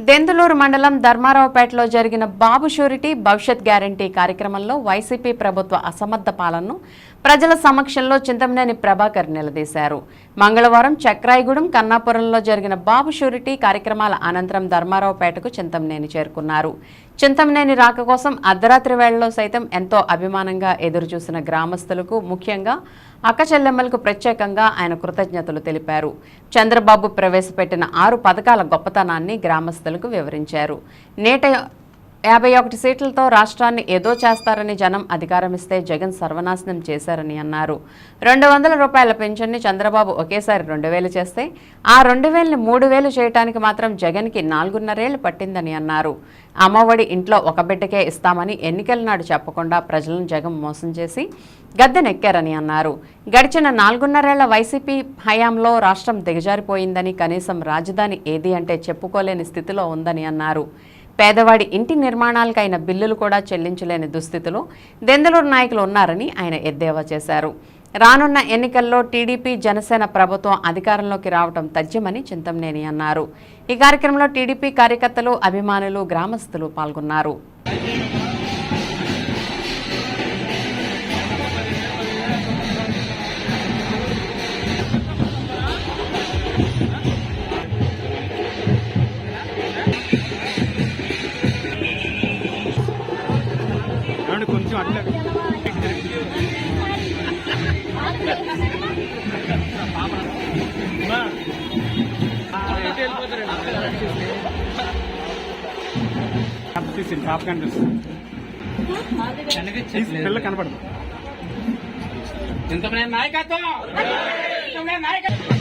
దెందులూరు మండలం ధర్మారావుపేటలో జరిగిన బాబు షూరిటీ భవిష్యత్ గ్యారంటీ కార్యక్రమంలో వైసీపీ ప్రభుత్వ అసమర్థ పాలనను ప్రజల సమక్షంలో చింతమనేని ప్రభాకర్ నిలదీశారు. మంగళవారం చక్రాయిగూడెం కన్నాపురంలో జరిగిన బాబు షూరిటీ కార్యక్రమాల అనంతరం ధర్మారావుపేటకు చింతమనేని చేరుకున్నారు. చింతమనేని రాక కోసం అర్ధరాత్రి వేళలో సైతం ఎంతో అభిమానంగా ఎదురుచూసిన గ్రామస్తులకు ముఖ్యంగా అక్కచెల్లెమ్మలకు ప్రత్యేకంగా ఆయన కృతజ్ఞతలు తెలిపారు. చంద్రబాబు ప్రవేశపెట్టిన ఆరు పథకాల గొప్పతనాన్ని గ్రామస్తులకు వివరించారు. నేట యాభై ఒకటి సీట్లతో రాష్ట్రాన్ని ఏదో చేస్తారని జనం అధికారం ఇస్తే జగన్ సర్వనాశనం చేశారని అన్నారు. రెండు వందల రూపాయల పెన్షన్ని చంద్రబాబు ఒకేసారి రెండు వేలు చేస్తే ఆ రెండు వేలని మూడు వేలు చేయడానికి మాత్రం జగన్కి నాలుగున్నరేళ్ళు పట్టిందని అన్నారు. అమ్మఒడి ఇంట్లో ఒక బిడ్డకే ఇస్తామని ఎన్నికల నాడు చెప్పకుండా ప్రజలను జగన్ మోసం చేసి గద్దెనెక్కారని అన్నారు. గడిచిన నాలుగున్నరేళ్ళ వైసీపీ హయాంలో రాష్ట్రం దిగజారిపోయిందని కనీసం రాజధాని ఏది అంటే చెప్పుకోలేని స్థితిలో ఉందని అన్నారు. పేదవాడి ఇంటి నిర్మాణాలకైన బిల్లులు కూడా చెల్లించలేని దుస్థితిలో దెందలూరు నాయకులు ఉన్నారని ఆయన ఎద్దేవా చేశారు. రానున్న ఎన్నికల్లో టీడీపీ జనసేన ప్రభుత్వం అధికారంలోకి రావడం తథ్యమని చింతంనేని అన్నారు. ఈ కార్యక్రమంలో టీడీపీ కార్యకర్తలు అభిమానులు గ్రామస్తులు పాల్గొన్నారు. తీసి టాప్ కనిపిస్తుంది తీసి పిల్ల కనపడదు ఇంతమంది నాయకత్వం ఇంతమంది నాయకత్వం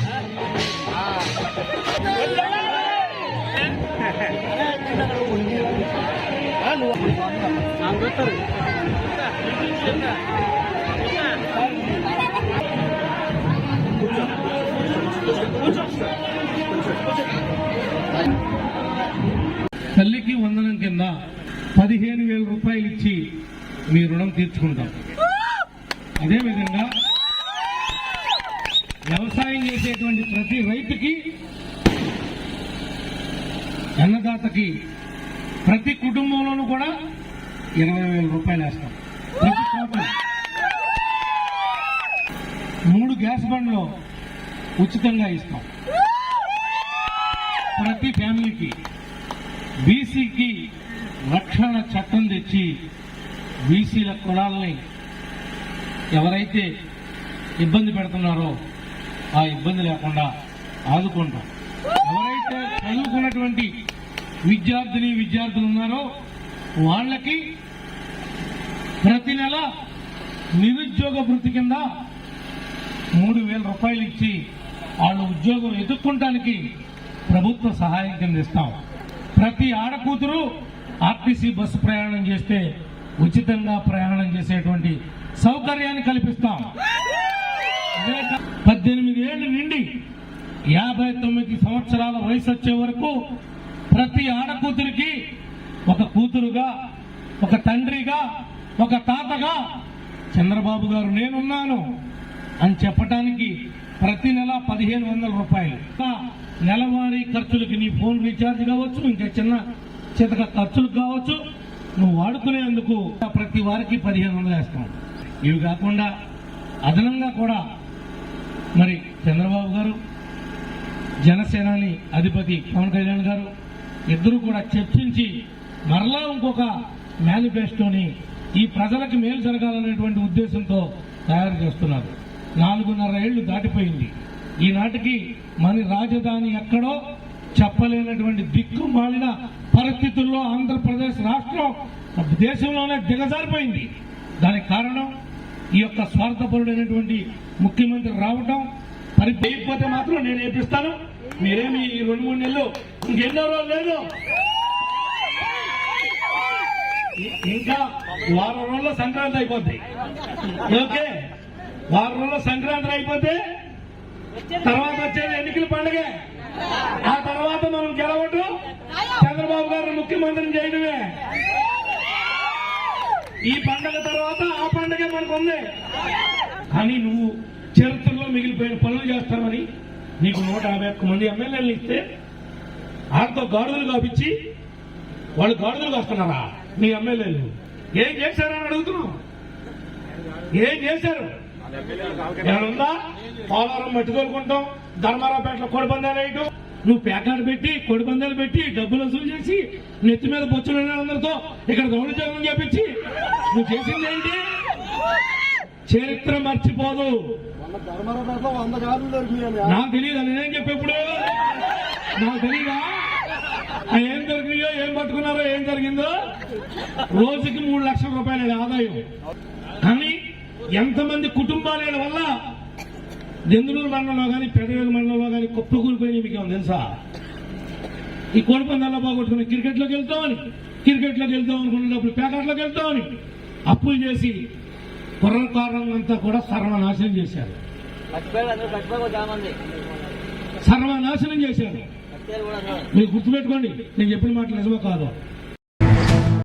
తల్లికి వందనం కింద పదిహేను వేల రూపాయలు ఇచ్చి మీ రుణం తీర్చుకుంటాం. అదేవిధంగా వ్యవసాయం చేసేటువంటి ప్రతి రైతుకి అన్నదాతకి ప్రతి కుటుంబంలోనూ కూడా ఇరవై వేల రూపాయలు వేస్తాం. ప్రతి సంవత్సరం మూడు గ్యాస్ బండ్లు ఉచితంగా ఇస్తాం. ప్రతి ఫ్యామిలీకి బీసీకి రక్షణ చట్టం తెచ్చి బీసీల కులాలని ఎవరైతే ఇబ్బంది పెడుతున్నారో ఆ ఇబ్బంది లేకుండా ఆదుకుంటాం. ఎవరైతే చదువుకున్నటువంటి విద్యార్థిని విద్యార్థులు ఉన్నారో వాళ్ళకి ప్రతి నెల నిరుద్యోగ వృత్తి కింద మూడు వేల రూపాయలు ఇచ్చి వాళ్ళు ఉద్యోగం ఎదుర్కొంటానికి ప్రభుత్వ సహాయం కింద ఇస్తాం. ప్రతి ఆడకూతురు ఆర్టీసీ బస్సు ప్రయాణం చేస్తే ఉచితంగా ప్రయాణం చేసేటువంటి సౌకర్యాన్ని కల్పిస్తాం. పద్దెనిమిది ఏళ్ళు నిండి యాభై తొమ్మిది సంవత్సరాల వయసు వచ్చే వరకు ప్రతి ఆడకూతురికి ఒక కూతురుగా ఒక తండ్రిగా ఒక తాతగా చంద్రబాబు గారు నేనున్నాను అని చెప్పడానికి ప్రతి నెల పదిహేను వందల రూపాయలు. నెలవారీ ఖర్చులకి నీ ఫోన్ రీఛార్జ్ కావచ్చు ఇంకా చిన్న చితక ఖర్చులకు కావచ్చు నువ్వు వాడుకునేందుకు ప్రతి వారికి పదిహేను వందలు వేస్తాం ఇవి కాకుండా అదనంగా కూడా మరి చంద్రబాబు గారు జనసేనాని అధిపతి పవన్ కళ్యాణ్ గారు ఇద్దరు కూడా చర్చించి మరలా ఇంకొక మేనిఫెస్టోని ఈ ప్రజలకు మేలు జరగాలనేటువంటి ఉద్దేశంతో తయారు చేస్తున్నారు. నాలుగున్నర ఏళ్ళు దాటిపోయింది. ఈనాటికి మన రాజధాని ఎక్కడో చెప్పలేనటువంటి దిక్కు మాలిన పరిస్థితుల్లో ఆంధ్రప్రదేశ్ రాష్ట్రం దేశంలోనే దిగజారిపోయింది. దానికి కారణం ఈ యొక్క స్వార్థపరుడైనటువంటి ముఖ్యమంత్రి రావటం. మరి చేయకపోతే మాత్రం నేను ఏపిస్తాను. మీరేమి ఈ రెండు మూడు నెలలు ఇంకెన్నో రోజులు లేదు. ఇంకా వారం రోజుల్లో సంక్రాంతి అయిపోద్ది. ఓకే? వారం రోజుల్లో సంక్రాంతి అయిపోతే తర్వాత వచ్చేది ఎన్నికల పండుగ. ఆ తర్వాత మనం గెలవటం చంద్రబాబు గారిని ముఖ్యమంత్రిని చేయడమే. ఈ పండగ తర్వాత ఆ పండగ మనకు ఉంది కానీ నువ్వు చరిత్రలో మిగిలిపోయిన పనులు చేస్తామని నీకు నూట యాభై ఒక్క మంది ఎమ్మెల్యేలు ఇస్తే వాళ్ళతో గాడుదలు కాపించి వాళ్ళు గాడుదలు కాస్తున్నారా? మీ ఎమ్మెల్యేలు. ఏం చేశారని అడుగుతున్నాం. ఏం చేశారు? ఏమన్నా పోలవరం మట్టి తోలుకుంటాం ధర్మారావుపేటలో కోడిపందాలు వేయటం నువ్వు ప్యాకెట్ పెట్టి కొడిపందాలు పెట్టి డబ్బులు వసూలు చేసి నెత్తి మీద బొచ్చులు అందరితో ఇక్కడ దౌర్జన్యం చేపించి నువ్వు చేసింది ఏంటి? చరిత్ర మర్చిపోదు. నాకు తెలియదు నేనేం చెప్పేప్పుడు. నాకు తెలియదా? ఏం దొరికినాయో ఏం పట్టుకున్నారో ఏం జరిగిందో? రోజుకి మూడు లక్షల రూపాయల ఆదాయం. కానీ ఎంతమంది కుటుంబాల వల్ల దెందులూరు మండలంలో కానీ పెదవేలు మండలంలో కానీ కుప్ప కూలిపోయినాయి మీకు ఏమో తెలుసా? ఈ కోడి పందాల్లో బాగొట్టుకుని క్రికెట్లోకి వెళ్తామని క్రికెట్లోకి వెళ్తాం అనుకున్నప్పుడు ప్యాకెట్లోకి వెళ్తామని అప్పులు చేసి కుర్రకారం అంతా కూడా సర్వనాశనం చేశారు. సర్వనాశనం చేశారు. మీరు గుర్తుపెట్టుకోండి నేను చెప్పిన మాట నిజమో కాదు?